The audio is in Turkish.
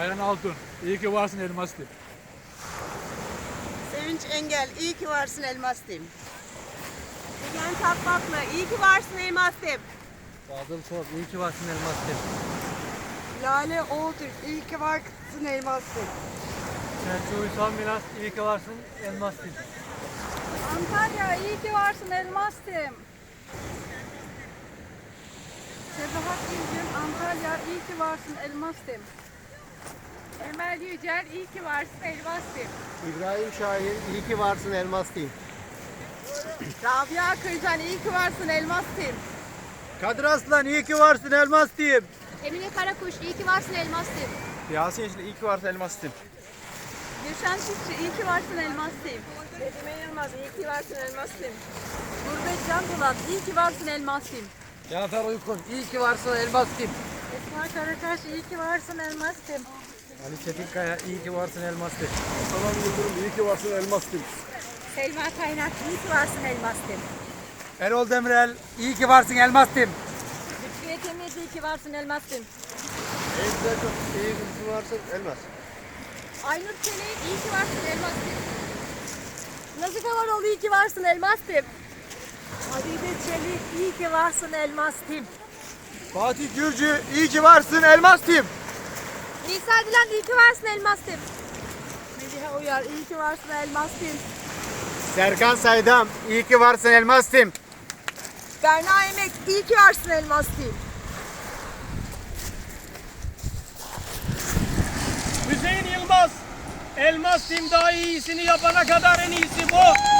Ayhan Altun. İyi ki varsın Elmas Tim. Sevinç Engel, iyi ki varsın Elmas Tim. Figen Tatmaklı, iyi ki varsın Elmas'ım. Fadıl Top, iyi ki varsın Elmas Tim. Lale Oğutürk, iyi ki varsın Elmas Tim. Selçuk Uysal Milas, iyi ki varsın Elmas Tim. Antalya iyi ki varsın Elmas'tım. Sebahat Gülcüm Antalya iyi ki varsın Elmas'tım. Emel Yücel iyi ki varsın Elmas'tım. İbrahim Şahin, iyi ki varsın Elmas Team. Rabia Kırcan, iyi ki varsın Elmas'ım. Kadir Aslan, iyi ki varsın Elmas Tim. Emine Karakuş iyi ki varsın Elmas'tım. Yasin Yeşil, iyi ki varsın Elmas Team. Gülşen Çiftçi, iyi ki varsın Elmas'ım. Nedime Yılmaz, iyi ki varsın Elmas'ım. Gurbet Can Polat, iyi ki varsın Elmas'ım. Cafer Uykun, iyi ki varsın Elmas Esma Karataş iyi ki varsın Elmas'tım. Ali Çetinkaya, iyi ki varsın Elmas Tim. Tamam Yıldırım, iyi ki varsın Elmas Team. Selma Kaynak iyi ki varsın Elmas'tım. Erol Demirel, iyi ki varsın Elmas Tim. Lütfiye Temiz iyi ki varsın Elmas'tım. En güzel çok iyi ki varsın Elmas. Aynur Çelik iyi ki varsın Elmas'tım. Nazif Havaroğlu iyi ki varsın Elmas'tım. Adide Çelik iyi ki varsın Elmas'tım. Fatih Gürcü, iyi ki varsın Elmas Tim. Nisa Dilan iyi ki varsın Elmas'tım. Medihe Uyar iyi ki varsın Elmas'tım. Serkan Saydam, iyi ki varsın Elmas Team. Berna Emek, iyi ki varsın Elmas'ım. Hüseyin Yılmaz. Elmas Tim daha iyisini yapana kadar en iyisi bu.